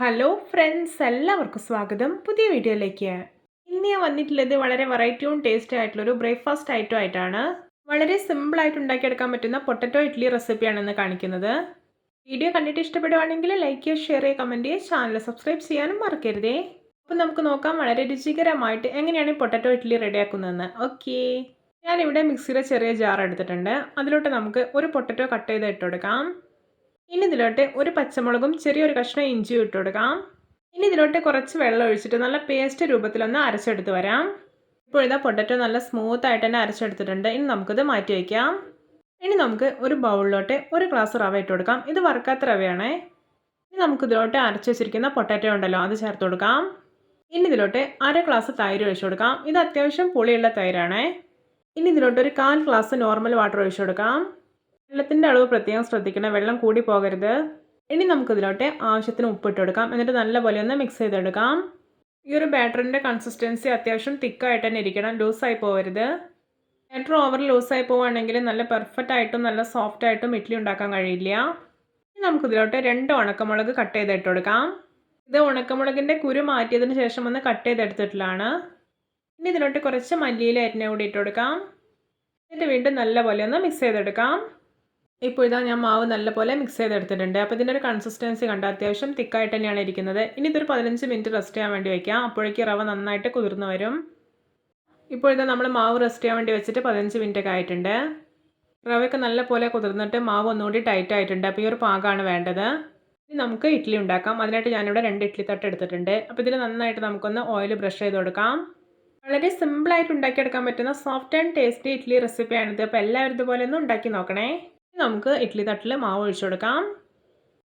Hello friends എല്ലാവർക്കും സ്വാഗതം. പുതിയ വീഡിയോയിലേക്ക്. ഇന്ന് ഞാൻ വന്നിട്ടുള്ളത് വളരെ വെറൈറ്റിയും ടേസ്റ്റി ആയിട്ടുള്ളൊരു ബ്രേക്ക്ഫാസ്റ്റ് ഐറ്റം ആയിട്ടാണ്. വളരെ സിമ്പിളായിട്ട് ഉണ്ടാക്കിയെടുക്കാൻ പറ്റുന്ന പൊട്ടറ്റോ ഇഡ്ഡലി റെസിപ്പിയാണ് ഇന്ന് കാണിക്കുന്നത്. വീഡിയോ കണ്ടിട്ട് ഇഷ്ടപ്പെടുവാണെങ്കിൽ ലൈക്ക് ചെയ്യുക ഷെയർ ചെയ്യുക കമന്റ് ചെയ്യുക ചാനൽ സബ്സ്ക്രൈബ് ചെയ്യാനും മറക്കരുതേ. അപ്പോൾ നമുക്ക് നോക്കാം വളരെ രുചികരമായിട്ട് എങ്ങനെയാണ് ഈ പൊട്ടറ്റോ ഇഡ്ഡലി റെഡിയാക്കുന്നതെന്ന്. ഓക്കെ ഞാനിവിടെ മിക്സിയുടെ ചെറിയ ജാർ എടുത്തിട്ടുണ്ട്. അതിലോട്ട് നമുക്ക് ഒരു പൊട്ടറ്റോ കട്ട് ചെയ്ത് ഇട്ട് കൊടുക്കാം. ഇനി ഇതിലോട്ട് ഒരു പച്ചമുളകും ചെറിയൊരു കഷ്ണം ഇഞ്ചിയും ഇട്ട് കൊടുക്കാം. ഇനി ഇതിലോട്ട് കുറച്ച് വെള്ളം ഒഴിച്ചിട്ട് നല്ല പേസ്റ്റ് രൂപത്തിലൊന്ന് അരച്ചെടുത്ത് വരാം. ഇപ്പോൾ ഇതാ പൊട്ടറ്റോ നല്ല സ്മൂത്ത് ആയിട്ട് തന്നെ അരച്ചെടുത്തിട്ടുണ്ട്. ഇനി നമുക്കിത് മാറ്റി വയ്ക്കാം. ഇനി നമുക്ക് ഒരു ബൗളിലോട്ട് ഒരു ഗ്ലാസ് റവ ഇട്ട് കൊടുക്കാം. ഇത് വറുക്കാത്ത റവയാണേ. ഇനി നമുക്ക് ഇതിലോട്ട് അരച്ച് വെച്ചിരിക്കുന്ന പൊട്ടാറ്റോ ഉണ്ടല്ലോ അത് ചേർത്ത് കൊടുക്കാം. ഇനി ഇതിലോട്ട് അര ഗ്ലാസ് തൈര് ഒഴിച്ചു കൊടുക്കാം. ഇത് അത്യാവശ്യം പുളിയുള്ള തൈരാണേ. ഇനി ഇതിലോട്ട് ഒരു കാൽ ഗ്ലാസ് നോർമൽ വാട്ടർ ഒഴിച്ചു കൊടുക്കാം. വെള്ളത്തിന്റെ അളവ് പ്രത്യേകം ശ്രദ്ധിക്കണം. വെള്ളം കൂടി പോകരുത്. ഇനി നമുക്കിതിലോട്ട് ആവശ്യത്തിന് ഉപ്പിട്ട് കൊടുക്കാം. എന്നിട്ട് നല്ലപോലെ ഒന്ന് മിക്സ് ചെയ്തെടുക്കാം. ഈ ഒരു ബാറ്ററിന്റെ കൺസിസ്റ്റൻസി അത്യാവശ്യം തിക്കായിട്ട് തന്നെ ഇരിക്കണം. ലൂസായി പോകരുത് ബാറ്റർ ഓവർ ലൂസായി പോവുകയാണെങ്കിൽ നല്ല പെർഫെക്റ്റ് ആയിട്ടും നല്ല സോഫ്റ്റ് ആയിട്ടും ഇഡ്ഡലി ഉണ്ടാക്കാൻ കഴിയില്ല. ഇനി നമുക്കിതിലോട്ട് രണ്ട് ഉണക്കമുളക് കട്ട് ചെയ്തിട്ട് കൊടുക്കാം. ഇത് ഉണക്കമുളകിന്റെ കുരു മാറ്റിയതിന് ശേഷം ഒന്ന് കട്ട് ചെയ്തെടുത്തിട്ടുള്ളതാണ് ഇനി ഇതിലോട്ട് കുറച്ച് മല്ലിയില അരിഞ്ഞ കൂടി ഇട്ട് കൊടുക്കാം. എന്നിട്ട് വീണ്ടും നല്ലപോലെ ഒന്ന് മിക്സ് ചെയ്തെടുക്കാം. ഇപ്പോൾ ഇതാ ഞാൻ മാവ് നല്ലപോലെ മിക്സ് ചെയ്തെടുത്തിട്ടുണ്ട്. അപ്പോൾ ഇതിന്റെ ഒരു കൺസിസ്റ്റൻസി കണ്ട അത്യാവശ്യം തിക്കായിട്ട് തന്നെയാണ് ഇരിക്കുന്നത്. ഇനി ഇതൊരു പതിനഞ്ച് മിനിറ്റ് റെസ്റ്റ് ചെയ്യാൻ വേണ്ടി വയ്ക്കാം അപ്പോഴേക്ക് റവ നന്നായിട്ട് കുതിർന്നു വരും. ഇപ്പോൾ നമ്മൾ മാവ് റെസ്റ്റ് ചെയ്യാൻ വേണ്ടി വെച്ചിട്ട് പതിനഞ്ച് മിനിറ്റ് ഒക്കെ ആയിട്ടുണ്ട്. റവയൊക്കെ നല്ലപോലെ കുതിർന്നിട്ട് മാവ് ഒന്നുകൂടി ടൈറ്റ് ആയിട്ടുണ്ട്. അപ്പോൾ ഈ ഒരു പാകമാണ് വേണ്ടത്. ഇനി നമുക്ക് ഇഡ്ഡലി ഉണ്ടാക്കാം. അതിനായിട്ട് ഞാനിവിടെ രണ്ട് ഇഡ്ഡലി തട്ട് എടുത്തിട്ടുണ്ട്. അപ്പോൾ ഇതിൽ നന്നായിട്ട് നമുക്കൊന്ന് ഓയിൽ ബ്രഷ് ചെയ്ത് കൊടുക്കാം. വളരെ സിമ്പിളായിട്ട് ഉണ്ടാക്കിയെടുക്കാൻ പറ്റുന്ന സോഫ്റ്റ് ആൻഡ് ടേസ്റ്റി ഇഡ്ഡലി റെസിപ്പിയാണിത് അപ്പോൾ എല്ലാവരും ഇതുപോലെ ഒന്ന് ഉണ്ടാക്കി നോക്കണേ. നമുക്ക് ഇഡ്ഡലി തട്ടിൽ മാവ് ഒഴിച്ചു കൊടുക്കാം.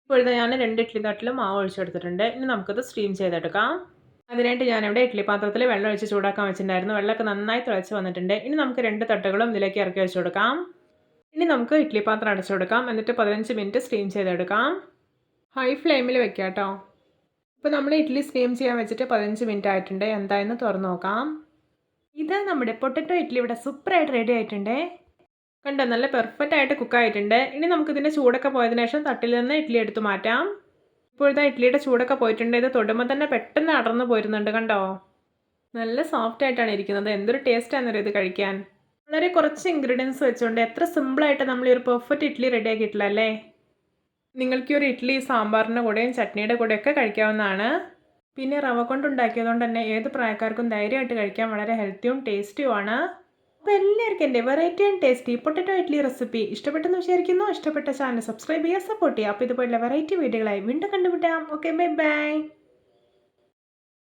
ഇപ്പോഴത്തെ ഞാൻ രണ്ട് ഇഡ്ഡലി തട്ടിൽ മാവ് ഒഴിച്ചു കൊടുത്തിട്ടുണ്ട്. ഇനി നമുക്കത് സ്റ്റീം ചെയ്തെടുക്കാം. അതിനായിട്ട് ഞാനിവിടെ ഇഡ്ഡലി പാത്രത്തിൽ വെള്ളം ഒഴിച്ച് ചൂടാക്കാൻ വെച്ചിട്ടുണ്ടായിരുന്നു. വെള്ളമൊക്കെ നന്നായി തിളച്ച് വന്നിട്ടുണ്ട്. ഇനി നമുക്ക് രണ്ട് തട്ടുകളും ഇതിലേക്ക് ഇറക്കി വെച്ച് കൊടുക്കാം. ഇനി നമുക്ക് ഇഡ്ഡലി പാത്രം അടച്ചു കൊടുക്കാം. എന്നിട്ട് പതിനഞ്ച് മിനിറ്റ് സ്റ്റീം ചെയ്തെടുക്കാം. ഹൈ ഫ്ലെയിമിൽ വെക്കാം കേട്ടോ ഇപ്പോൾ നമ്മൾ ഇഡ്ഡലി സ്റ്റീം ചെയ്യാൻ വെച്ചിട്ട് പതിനഞ്ച് മിനിറ്റ് ആയിട്ടുണ്ട്. എന്തായെന്ന് തുറന്നു നോക്കാം. ഇത് നമ്മുടെ പൊട്ടറ്റോ ഇഡ്ഡലി ഇവിടെ സൂപ്പറായിട്ട് റെഡി ആയിട്ടുണ്ട്. കണ്ടോ നല്ല പെർഫെക്റ്റ് ആയിട്ട് കുക്ക് ആയിട്ടുണ്ട്. ഇനി നമുക്ക് ഇതിന്റെ ചൂടൊക്കെ പോയതിനു ശേഷം തട്ടിൽ നിന്ന് ഇഡ്ഡലി എടുത്ത് മാറ്റാം. ഇപ്പോഴത്തെ ഇഡ്ഡലിയുടെ ചൂടൊക്കെ പോയിട്ടുണ്ട്. ഇത് തൊടുമ്പോൾ തന്നെ പെട്ടെന്ന് അടർന്നു പോരുന്നുണ്ട് കണ്ടോ? നല്ല സോഫ്റ്റ് ആയിട്ടാണ് ഇരിക്കുന്നത്. എന്തൊരു ടേസ്റ്റാണെന്നറിയോ ഇത് കഴിക്കാൻ? വളരെ കുറച്ച് ഇൻഗ്രീഡിയൻസ് വെച്ചുകൊണ്ട് എത്ര സിമ്പിളായിട്ട് നമ്മൾ ഈ ഒരു പെർഫെക്റ്റ് ഇഡ്ഡലി റെഡി ആക്കിയിട്ടില്ല അല്ലേ? നിങ്ങൾക്ക് ഒരു ഇഡ്ഡലി സാമ്പാറിന്റെ കൂടെയും ചട്നിയുടെ കൂടെയൊക്കെ കഴിക്കാവുന്നതാണ്. പിന്നെ റവ കൊണ്ടുണ്ടാക്കിയതുകൊണ്ട് തന്നെ ഏത് പ്രായക്കാർക്കും ധൈര്യമായിട്ട് കഴിക്കാൻ വളരെ ഹെൽത്തിയും ടേസ്റ്റിയുമാണ് അപ്പോൾ എല്ലാവർക്കും എന്റെ variety and tasty potato idli recipe ഇഷ്ടപ്പെട്ടെന്ന് വിചാരിക്കുന്നു. ഇഷ്ടപ്പെട്ട ചാനൽ സബ്സ്ക്രൈബ് ചെയ്യുക സപ്പോർട്ട് ചെയ്യുക. അപ്പോൾ ഇതുപോലുള്ള വെറൈറ്റി വീഡിയോകളായി വീണ്ടും കണ്ടുമുട്ടാം. Okay bye bye